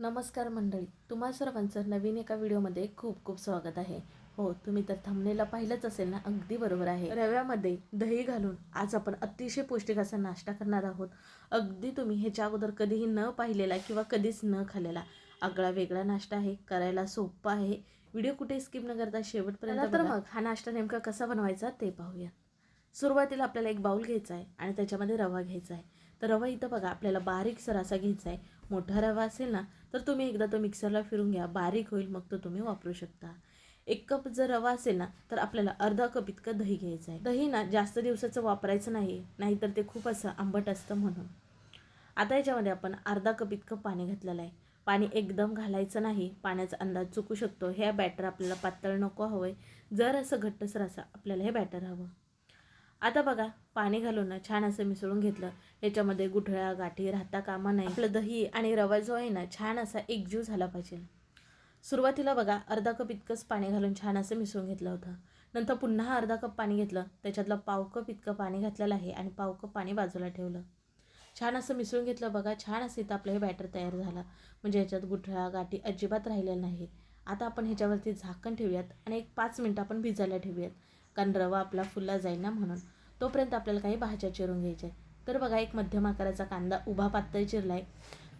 नमस्कार मंडळी तुम्हा सर्वांचं नवीन एका व्हिडिओमध्ये खूप खूप स्वागत आहे. हो तुम्ही तर थांबनेला पाहिलंच असेल ना अगदी बरोबर आहे. रव्यामध्ये दही घालून आज आपण अतिशय पौष्टिक असा नाश्ता करणार आहोत. अगदी तुम्ही ह्याच्या अगोदर कधीही न पाहिलेला किंवा कधीच न खाल्लेला आगळा वेगळा नाश्ता आहे करायला सोपा आहे. व्हिडिओ कुठे स्किप न करता शेवटपर्यंत तर मग हा नाश्ता नेमका कसा बनवायचा ते पाहूया सुरुवातीला आपल्याला एक बाऊल घ्यायचा आहे आणि त्याच्यामध्ये रवा घ्यायचा आहे. तर रवा इथं बघा आपल्याला बारीकसर असा घ्यायचा आहे. मोठा रवा असेल ना तर तुम्ही एकदा तो मिक्सरला फिरून घ्या बारीक होईल मग तो तुम्ही वापरू शकता. एक कप जर रवा असेल ना तर आपल्याला अर्धा कप इतकं दही घ्यायचं आहे. दही ना जास्त दिवसाचं वापरायचं नाही नाहीतर ते खूप असं आंबट असतं म्हणून. आता याच्यामध्ये आपण अर्धा कप इतकं पाणी घातलेलं आहे. पाणी एकदम घालायचं नाही पाण्याचा अंदाज चुकू शकतो. हे बॅटर आपल्याला पातळ नको हवं आहे जर असं घट्टसर असं आपल्याला हे बॅटर हवं. आता बघा पाणी घालून ना छान असं मिसळून घेतलं. याच्यामध्ये गुठळ्या गाठी राहता कामा नाही आपलं दही आणि रवा जो आहे ना छान असा एकजीव झाला पाहिजे. सुरुवातीला बघा अर्धा कप इतकंच पाणी घालून छान असं मिसळून घेतलं होतं. नंतर पुन्हा अर्धा कप पाणी घेतलं. त्याच्यातलं पाव कप इतकं पाणी घातलेलं आहे आणि पाव कप पाणी बाजूला ठेवलं. छान असं मिसळून घेतलं बघा छान असं इथं आपलं हे बॅटर तयार झालं. म्हणजे ह्याच्यात गुठळ्या गाठी अजिबात राहिलेल्या नाही. आता आपण ह्याच्यावरती झाकण ठेवूयात आणि एक पाच मिनटं आपण भिजायला ठेवूयात. कारण रवा आपला फुलला जाईल ना म्हणून. तोपर्यंत आपल्याला काही भाज्या चिरून घ्यायच्या आहेत तर बघा एक मध्यम आकाराचा कांदा उभा पातळ चिरला आहे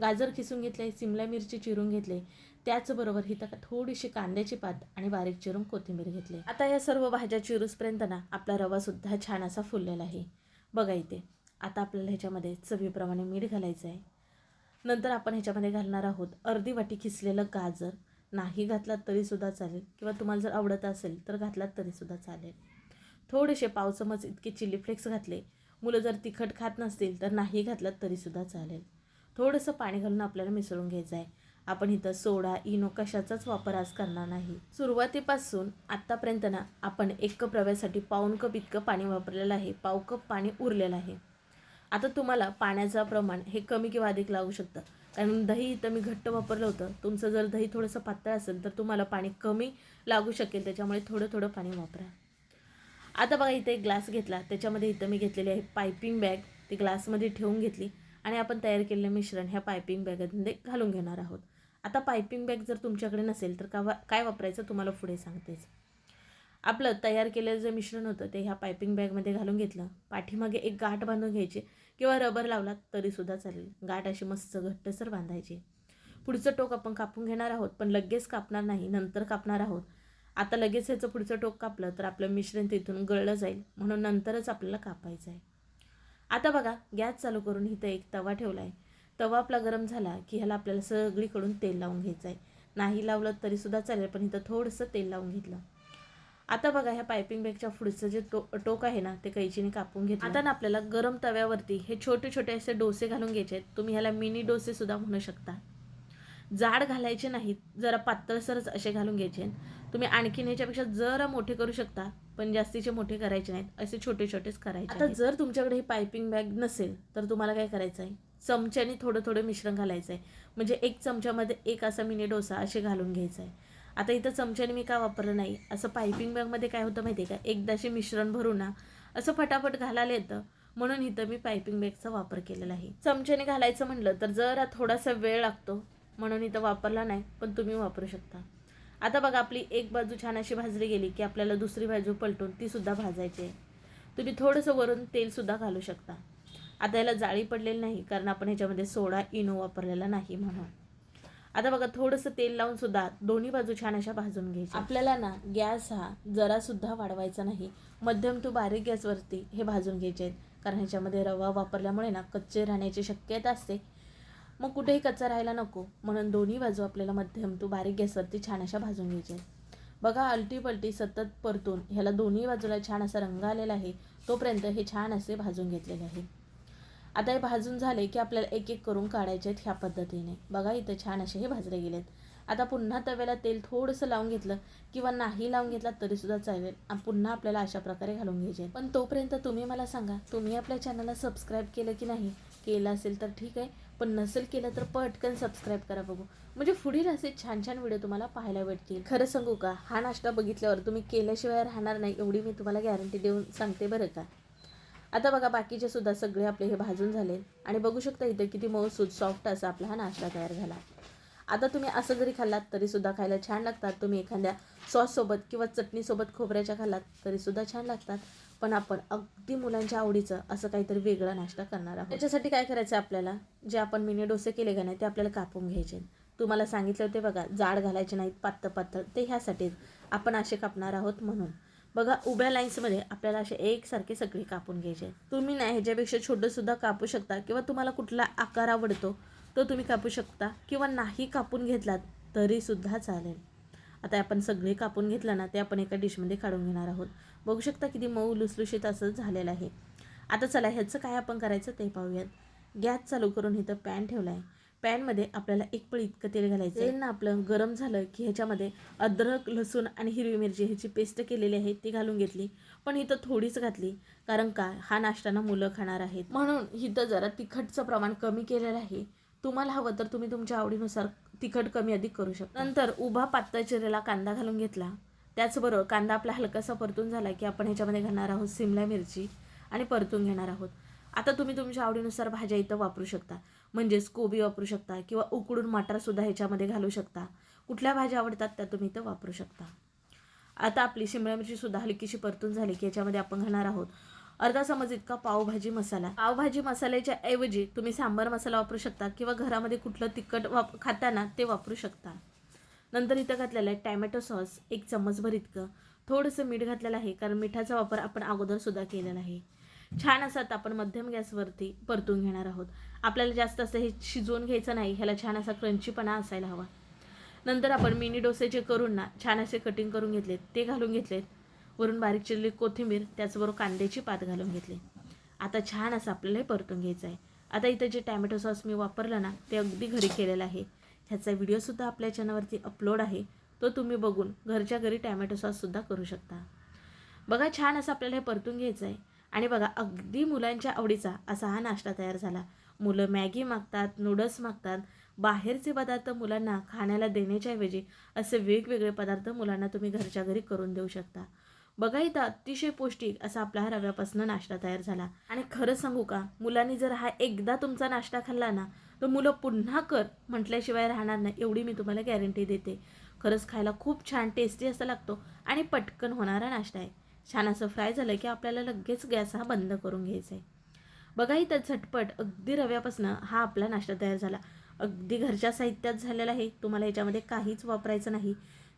गाजर किसून घेतलं आहे सिमला मिरची चिरून घेतले त्याचबरोबर ही तर थोडीशी कांद्याची पात आणि बारीक चिरून कोथिंबीर घेतली आता या सर्व भाज्या चिरूसपर्यंत ना आपला रवासुद्धा छान असा फुललेला आहे. बघा इथे आता आपल्याला ह्याच्यामध्ये चवीप्रमाणे मीठ घालायचं आहे नंतर आपण ह्याच्यामध्ये घालणार आहोत अर्धी वाटी खिसलेलं गाजर. नाही घातलात तरीसुद्धा चालेल. किंवा तुम्हाला जर आवडत असेल तर घातलात तरीसुद्धा चालेल. थोडेसे पावचमच इतके चिली फ्लेक्स घातले. मुलं जर तिखट खात नसतील तर नाही घातलात तरीसुद्धा चालेल. थोडंसं पाणी घालून आपल्याला मिसळून घ्यायचं आहे. आपण इथं सोडा इनो कशाचाच वापर आज करणार नाही. सुरुवातीपासून आत्तापर्यंत ना आपण एक कप रव्यासाठी पाऊन कप इतकं पाणी वापरलेलं आहे. पाव कप पाणी उरलेलं आहे. आता तुम्हाला पाण्याचं प्रमाण हे कमी किंवा अधिक लागू शकतं. कारण दही इथं मी घट्ट वापरलं होतं. तुमचं जर दही थोडंसं पातळ असेल तर तुम्हाला पाणी कमी लागू शकेल. त्याच्यामुळे थोडं थोडं पाणी वापरा. आता बघा इथे एक ग्लास घेतला. त्याच्यामध्ये इथं मी घेतलेली आहे पायपिंग बॅग. ती ग्लासमध्ये ठेवून घेतली आणि आपण तयार केलेलं मिश्रण ह्या पायपिंग बॅगमध्ये घालून घेणार आहोत. आता पायपिंग बॅग जर तुमच्याकडे नसेल तर का काय वापरायचं तुम्हाला पुढे सांगतेच. आपलं तयार केलेलं जे मिश्रण होतं ते ह्या पायपिंग बॅगमध्ये घालून घेतलं. पाठीमागे एक गाठ बांधून घ्यायची किंवा रबर लावलात तरीसुद्धा चालेल. गाठ अशी मस्त घट्टसर बांधायची. पुढचं टोक आपण कापून घेणार आहोत पण लगेच कापणार नाही नंतर कापणार आहोत. आता लगेच ह्याचं पुढचं टोक कापलं तर आपलं मिश्रण तिथून गळलं जाईल म्हणून नंतरच आपल्याला कापायचं आहे. आता बघा गॅस चालू करून इथं एक तवा ठेवला आहे. तवा आपला गरम झाला की ह्याला आपल्याला सगळीकडून तेल लावून घ्यायचं आहे. नाही लावलं तरीसुद्धा चालेल पण इथं थोडंसं तेल लावून घेतलं. आता बघा ह्या पायपिंग बॅगच्या पुढचं जे टो टोक आहे ना ते कैचीने कापून घेतलं. आता ना आपल्याला गरम तव्यावरती हे छोटे छोटे असे डोसे घालून घ्यायचे आहेत. तुम्ही ह्याला मिनी डोसे सुद्धा म्हणू शकता. जाड घालायचे नाहीत जरा पातळसरच असे घालून घ्यायचे तुम्ही आणखीन ह्याच्यापेक्षा जरा मोठे करू शकता पण जास्तीचे मोठे करायचे नाहीत. असे छोटे छोटेच करायचे आता जर तुमच्याकडे ही पायपिंग बॅग नसेल तर तुम्हाला काय करायचं आहे चमच्याने थोडं थोडं मिश्रण घालायचं आहे म्हणजे एक चमच्यामध्ये एक असा मिनी डोसा असे घालून घ्यायचा आहे आता इथं चमच्याने मी का वापरलं नाही? असं पायपिंग बॅगमध्ये काय होतं माहिती आहे का? एकदाशी मिश्रण भरू ना असं फटाफट घालायला येतं. म्हणून इथं मी पायपिंग बॅगचा वापर केलेला आहे. चमच्याने घालायचं म्हणलं तर जरा थोडासा वेळ लागतो. म्हणून इथं वापरला नाही पण तुम्ही वापरू शकता. आता बघा आपली एक बाजू छान अशी भाजली गेली की आपल्याला दुसरी बाजू पलटून तीसुद्धा भाजायची आहे. तुम्ही थोडंसं वरून तेलसुद्धा घालू शकता. आता याला जाळी पडलेली नाही कारण आपण ह्याच्यामध्ये सोडा इनो वापरलेला नाही म्हणून. आता बघा थोडंसं तेल लावून सुद्धा दोन्ही बाजू छान अशा भाजून घ्यायच्या. आपल्याला ना गॅस हा जरासुद्धा वाढवायचा नाही. मध्यम टू बारीक गॅसवरती हे भाजून घ्यायचे आहेत. कारण ह्याच्यामध्ये रवा वापरल्यामुळे ना कच्चे राहण्याची शक्यता असते. मग कुठेही कच्चा राहायला नको. म्हणून दोन्ही बाजू आपल्याला मध्यम टू बारीक गॅसवरती छान अशा भाजून घ्यायच्या आहेत. बघा अलटी पलटी सतत परतून ह्याला दोन्ही बाजूला छान असा रंग आलेला आहे. तोपर्यंत हे छान असे भाजून घेतलेले आहे. आता हे भाजून झाले की आपल्याला एक एक करून काढायचे आहेत ह्या पद्धतीने. बघा इथं छान असे हे भाजले गेलेत. आता पुन्हा तव्याला तेल थोडंसं लावून घेतलं किंवा नाही लावून घेतला तरीसुद्धा चालेल. पुन्हा आपल्याला अशा प्रकारे घालून घ्यायचे पण तोपर्यंत तुम्ही मला सांगा तुम्ही आपल्या चॅनलला सबस्क्राईब केलं की नाही? केलं असेल तर ठीक आहे. पण नसेल केलं तर पटकन सबस्क्राईब करा बघू. म्हणजे पुढील असे छान छान व्हिडिओ तुम्हाला पाहायला भेटतील. खरं सांगू का? हा नाश्ता बघितल्यावर तुम्ही केल्याशिवाय राहणार नाही एवढी मी तुम्हाला गॅरंटी देऊन सांगते बरं का? आता बघा बाकीचे सुद्धा सगळे आपले हे भाजून झाले. आणि बघू शकता इथे किती मऊसूद सॉफ्ट असा आपला हा नाश्ता तयार झाला. आता तुम्ही असं जरी खाल्लात तरीसुद्धा खायला छान लागतात. तुम्ही एखाद्या सॉससोबत किंवा चटणीसोबत खोबऱ्याच्या खाल्लात तरीसुद्धा छान लागतात. पण आपण अगदी मुलांच्या आवडीचं असं काहीतरी वेगळा नाश्ता करणार आहोत. त्याच्यासाठी काय करायचं आहे आपल्याला? जे आपण मिनी डोसे केले का नाही ते आपल्याला कापून घ्यायचे. तुम्हाला सांगितलं होते बघा जाड घालायचे नाहीत पातळ पातळ ते ह्यासाठीच आपण असे कापणार आहोत म्हणून. बघा उभ्या लाईन्समध्ये आपल्याला असे एकसारखे सगळे कापून घ्यायचे तुम्ही नाही ह्याच्यापेक्षा छोटंसुद्धा कापू शकता किंवा तुम्हाला कुठला आकार आवडतो तो तुम्ही कापू शकता किंवा नाही कापून घेतलात तरीसुद्धा चालेल. आता आपण सगळे कापून घेतलं ना ते आपण एका डिशमध्ये काढून घेणार आहोत. बघू शकता किती मऊ लुसलुशीत असं झालेलं आहे. आता चला ह्याचं काय आपण करायचं ते पाहूयात. गॅस चालू करून इथं पॅन ठेवला आहे पॅनमध्ये आपल्याला एक पळी इतकं तेल घालायचं तेल ना आपलं गरम झालं की ह्याच्यामध्ये अद्रक लसूण आणि हिरवी मिरची ह्याची पेस्ट केलेली आहे ती घालून घेतली. पण इथं थोडीच घातली कारण का? हा नाश्ता ना मुलं खाणार आहेत. म्हणून इथं जरा तिखटचं प्रमाण कमी केलेलं आहे. तुम्हाला हवं तर तुम्ही तुमच्या आवडीनुसार तिखट कमी अधिक करू शकता. नंतर उभा पातळ चिरेला कांदा घालून घेतला. त्याचबरोबर कांदा आपला हलकासा परतून झाला की आपण ह्याच्यामध्ये घालणार आहोत सिमला मिरची आणि परतून घेणार आहोत. आता तुम्ही तुमच्या आवडीनुसार भाज्या इथं वापरू शकता. म्हणजेच कोबी वापरू शकता किंवा उकडून मटारसुद्धा ह्याच्यामध्ये घालू शकता. कुठल्या भाज्या आवडतात त्या तुम्ही इथं वापरू शकता. आता आपली शिमला मिरचीसुद्धा हलकीशी परतून झाली की याच्यामध्ये आपण घालणार आहोत. अर्धा समज इतका पावभाजी मसाला. पावभाजी मसाल्याच्या ऐवजी तुम्ही सांबार मसाला वापरू शकता किंवा घरामध्ये कुठलं तिखट वाप खाताना ते वापरू शकता. नंतर इथं घातलेलं आहे टॅमॅटो सॉस एक चम्मचभर इतकं. थोडंसं मीठ घातलेलं आहे कारण मिठाचा वापर आपण अगोदरसुद्धा केलेला आहे. छान असं आता आपण मध्यम गॅसवरती परतून घेणार आहोत. आपल्याला जास्त असं हे शिजवून घ्यायचं नाही ह्याला छान असा क्रंचीपणा असायला हवा. नंतर आपण मिनी डोसे जे करून ना छान असे कटिंग करून घेतलेत ते घालून घेतलेत. वरून बारीक चिरली कोथिंबीर त्याचबरोबर कांद्याची पात घालून घेतली. आता छान असं आपल्याला हे परतून घ्यायचं आहे. आता इथं जे टॅमॅटो सॉस मी वापरलं ना ते अगदी घरी केलेलं आहे. ह्याचा व्हिडिओसुद्धा आपल्या चॅनलवरती अपलोड आहे. तो तुम्ही बघून घरच्या घरी टॅमॅटो सॉससुद्धा करू शकता. बघा छान असं आपल्याला हे परतून घ्यायचं आहे. आणि बघा अगदी मुलांच्या आवडीचा असा हा नाश्ता तयार झाला. मुलं मॅगी मागतात नूडल्स मागतात बाहेरचे पदार्थ मुलांना खाण्याला देण्याच्या ऐवजी असे वेगवेगळे पदार्थ मुलांना तुम्ही घरच्या घरी करून देऊ शकता. बघा इथं अतिशय पौष्टिक असा आपला हा रव्यापासून नाश्ता तयार झाला. आणि खरं सांगू का मुलांनी जर हा एकदा तुमचा नाश्ता खाल्ला ना तर मुलं पुन्हा कर म्हटल्याशिवाय राहणार नाही एवढी मी तुम्हाला गॅरंटी देते. खरंच खायला खूप छान टेस्टी असा लागतो आणि पटकन होणारा नाश्ता आहे. छान असं फ्राय झालं की आपल्याला लगेच गॅस हा बंद करून घ्यायचा आहे. बघा इथं झटपट अगदी रव्यापासून हा आपला नाश्ता तयार झाला. अगदी घरच्या साहित्यात झालेला आहे. तुम्हाला याच्यामध्ये काहीच वापरायचं नाही.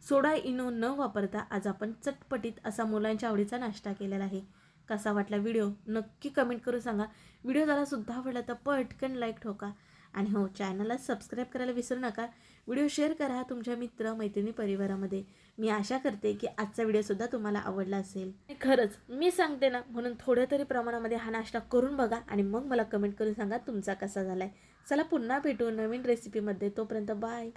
सोडा इनो न वापरता आज आपण चटपटीत असा मुलांच्या आवडीचा नाश्ता केलेला आहे. कसा वाटला व्हिडिओ? नक्की कमेंट करून सांगा. व्हिडिओ जरा सुद्धा आवडला तर पटकन लाईक ठोका. आणि हो चॅनलला सबस्क्राईब करायला विसरू नका. व्हिडिओ शेअर करा तुमच्या मित्र मैत्रिणी परिवारामध्ये. मी आशा करते की आजचा व्हिडिओसुद्धा तुम्हाला आवडला असेल. खरंच मी सांगते ना म्हणून थोड्या तरी प्रमाणामध्ये हा नाश्ता करून बघा आणि मग मला कमेंट करून सांगा तुमचा कसा झाला आहे चला पुन्हा भेटू नवीन रेसिपीमध्ये तोपर्यंत बाय